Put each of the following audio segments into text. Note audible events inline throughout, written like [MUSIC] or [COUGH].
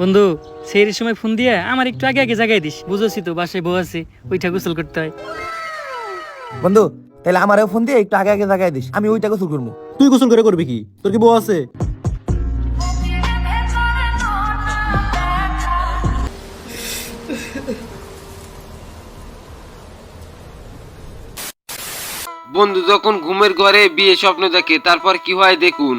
বন্ধু সেই সময় ফোন দিয়ে আমার একটু আগে আগে জাগাই দিস। বুঝেছি তো বাসায় বউ আছে ওইটা গোসল করতে হয়। বন্ধু তাহলে আমারও ফোন দিয়ে একটু আগে আগে জায়গায় দিস আমি ওইটা গোসল করব তুই গোসল করে করবি কি? তোর কি বউ আছে? বন্ধু যখন ঘুমের ঘরে বিয়ে স্বপ্ন দেখে তারপর কি হয় দেখুন।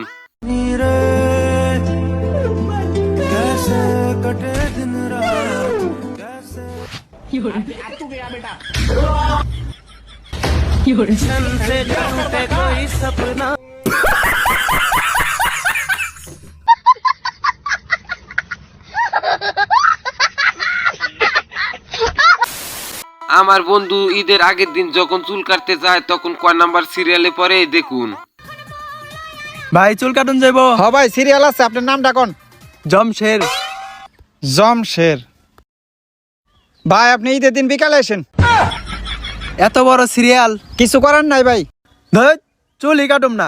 আমার বন্ধু ঈদের আগের দিন যখন চুল কাটতে যায় তখন কয় নাম্বার সিরিয়ালে পরে দেখুন। ভাই চুল কাটুন যাইব। হ ভাই সিরিয়াল আছে আপনার নাম ডাকন জমশের। জমশের। ভাই আপনি ঈদের দিন বিকালে আসেন। এত বড় সিরিয়াল কিছু করার নাই ভাই। ধর চুলই কাটুম না।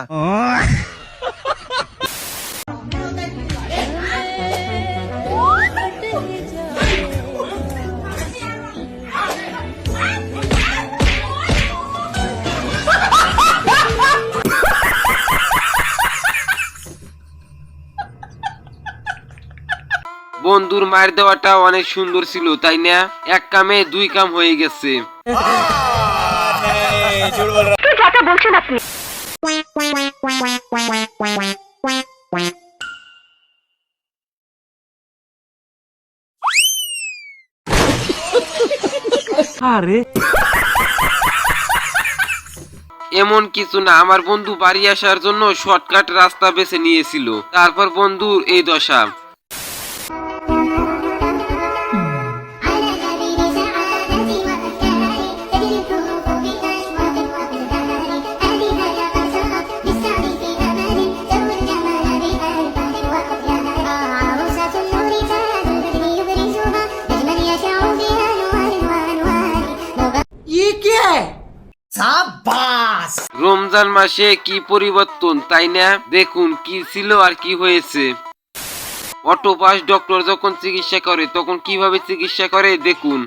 বন্ধুর মার দেওয়াটা অনেক সুন্দর ছিল তাই না? এক কামে দুই কাম হয়ে গেছে। এমন কিছু না আমার বন্ধু বাড়ি আসার জন্য শর্টকাট রাস্তা বেছে নিয়েছিল। তারপর বন্ধুর এই দশা। রমজান মাসে কি পরিবর্তন তাই না দেখুন কি ছিল আর কি হয়েছে অটোপাস ডক্টর যখন চিকিৎসা করে তখন কীভাবে চিকিৎসা করে দেখুন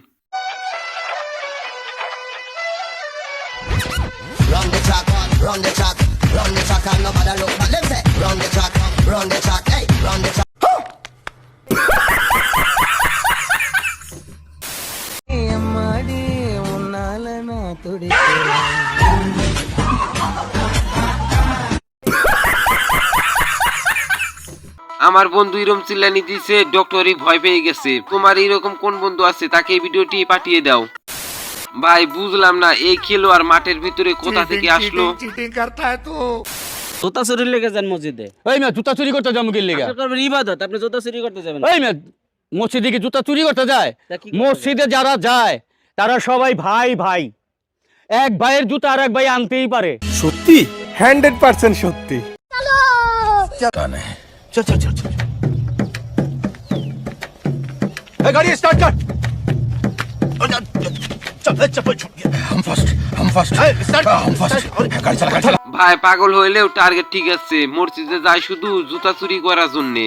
Run the track, run the track, run the track, and nobody look back. Them say, run the track, run the track, hey, run the track. আমার বন্ধু এরকম চিল্লানি দিছে ডক্টরই ভয় পেয়ে গেছে। তোমার এরকম কোন বন্ধু আছে? তাকে এই ভিডিওটি পাঠিয়ে দাও। ভাই বুঝলাম না এই খেলোয়াড় মাঠের ভিতরে কোথা থেকে আসলো? জুতা চুরি লেগে যান মসজিদে। এই মেয়ে জুতা চুরি করতে যাব কি লেগা? আপনার ইবাদত আপনি জুতা চুরি করতে যাবেন। এই মেয়ে মসজিদে কি জুতা চুরি করতে যায়? মসজিদে যারা যায় তারা সবাই ভাই ভাই। এক ভাইয়ের জুতা আর এক ভাই আনতেই পারে। সত্যি? হান্ড্রেড পার্সেন্ট সত্যি। গাড়ি স্টার্ট কর। ভাই পাগল হইলেও টার্গেট ঠিক আছে। মসজিদে যায় শুধু জুতা চুরি করার জন্যে।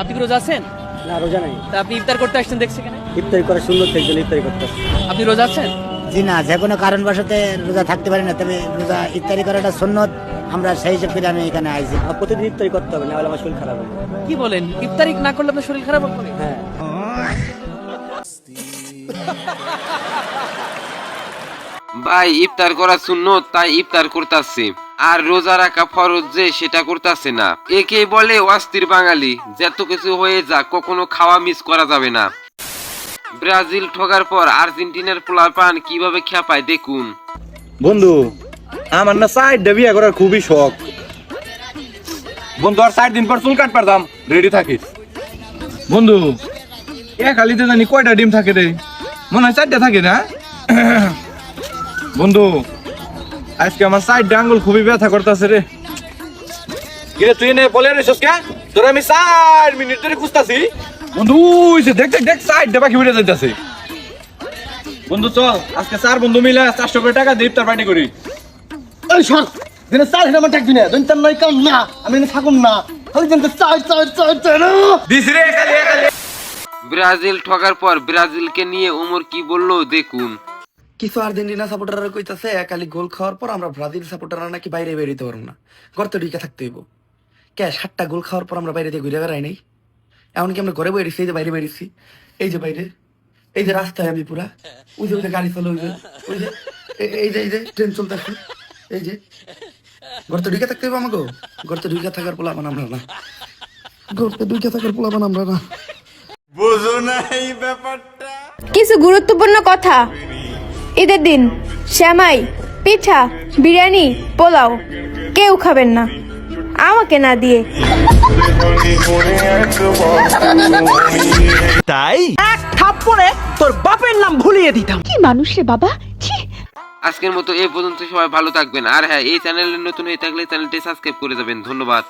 আপনি কি রোজা আছেন? না রোজা নাই। তা আপনি ইফতার করতে আসছেন দেখছি কেন ইফতারি করা সুন্দর থেকে ইফতারি করতে আপনি রোজা আছেন? জি না যে কোনো কারণবশতে রোজা থাকতে পারি না তবে রোজা ইফতারি করাটা সুন্নত। আমরা সেই হিসেব করে আমি এখানে আইছি। আর প্রতিদিন ইফতারি করতে হবে না হলে আমার শরীর খারাপ হবে। কি বলেন? ইফতারি না করলে আপনার শরীর খারাপ হবে? হ্যাঁ। ভাই ইফতার করা শূন্য তাই ইফতার করতেছে। আর রোজা রাখা ফরজ যে সেটা করতেছে না। একে বলে অস্থির বাঙালি। যত কিছু হয়ে যা কখনো খাওয়া মিস করা যাবে না। ব্রাজিল ঠগার পর আর্জেন্টিনার পোলার পান কীভাবে খেপায় দেখুন। বন্ধু আমার না সাইড বিয়ে করার খুবই শখ। বন্ধু আর ষাট দিন পর চুল কাট পারতাম রেডি থাকিস? বন্ধু এ খালিতে জানি কয়টা ডিম থাকে রে? মনে হয় চারটা থাকে না? [COUGHS] বন্ধু আজকে আমার সাইড আঙ্গুল খুবই ব্যথা করতেছে রে। কিরে তুই নে বলে রেছিস কে? তোর আমি চার মিনিট ধরে খুঁজতাছি। বন্ধু যে দেখ দেখ দেখ সাইড ডেবা কি বেড়ে যাইতাছে। বন্ধু চল আজকে চার বন্ধু মিলে চারশো করে টাকা দিয়ে ইফতার পার্টি করি। দিনে চার হিনা টাকা দিনে দিন তার নয় কাম না আমি এখানে থাকুন না দিছি রে খালি খালি ব্রাজিল ঠকার পর ব্রাজিলকে নিয়ে ওমর কি বলল দেখুন। কিছু আর্জেন্টিনা সাপোর্টাররা কইতাছে খালি গোল খাওয়ার পর আমরা ব্রাজিল সাপোর্টাররা নাকি বাইরে বেরোতে পারব না। গর্তে ঢুকে থাকতে হইব। কে সাতটা গোল খাওয়ার পর আমরা বাইরে দিয়ে ঘুরে বেড়াই নাই? এমনকি আমরা ঘরে বেরিয়েছি এই যে বাইরে বেরিয়েছি এই যে বাইরে এই যে রাস্তায় আমি পুরা। ওই যে ওই যে গাড়ি চলে ওই যে ওই যে এই যে এই যে ট্রেন চলতেছে। এই যে গর্তে ঢুকে থাকতে হইব আমাকে গর্তে ঢুকে থাকার পোলাবান আমরা না। গর্তে ঢুকে থাকার পোলাবান আমরা না। কিছু গুরুত্বপূর্ণ কথা। ঈদের দিন শ্যামাই পিঠা বিরিয়ানি পোলাও কেউ খাবেন না। আমাকে না দিয়ে। আজকের মতো এই পর্যন্ত সবাই ভালো থাকবেন। আর হ্যাঁ এই চ্যানেলে নতুন হয়ে থাকলে চ্যানেলটি সাবস্ক্রাইব করে যাবেন। ধন্যবাদ।